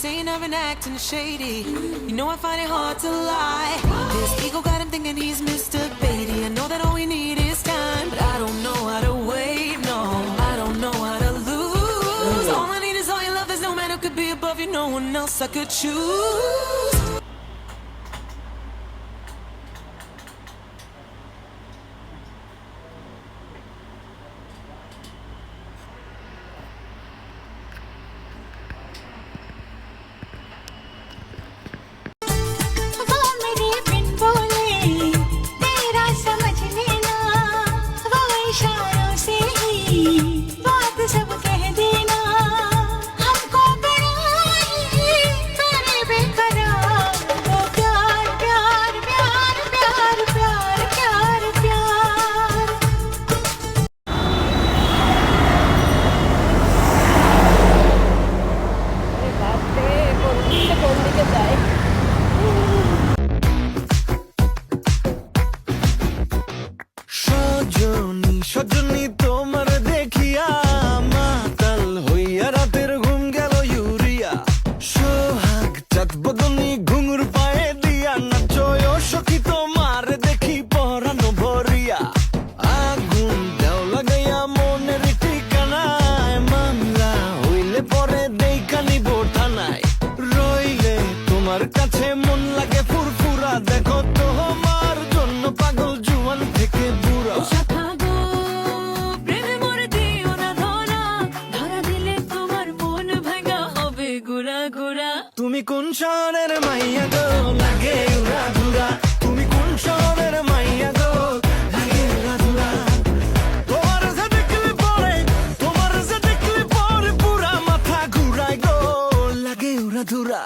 saying I've been acting shady. You know I find it hard to lie. This ego got him thinking he's Mr. Beatty. I know that all we need is time, but I don't know how to wait. No, I don't know how to lose. All I need is all your love. There's no man who could be above you. No one else I could choose. Sajani তোমার দেখিয়া মাতাল হইয়া রাতের ঘুম গেল urea. সোহাগ, চাঁদ বদনি ঘুঙুর পায়ে দিয়া নাচয় সখী তোমার দেখি পরানো ভরিয়া। আগুন দেও লাগাইয়া মনের ঠিকানায় মামলা হইলে পরে দেইকা নিব থানায়। রইলে তোমার কাছে মন লাগে ফুরফুরা, দেখো তোমার তুমি কোন শহরের মাইয়া লাগে তুমি কোন শহরের মাইয়া লাগে উড়া যে দেখলে পরে, তোমার যে দেখলে পুরা মাথা ঘুরায় গো। লাগে উড়া ধুরা।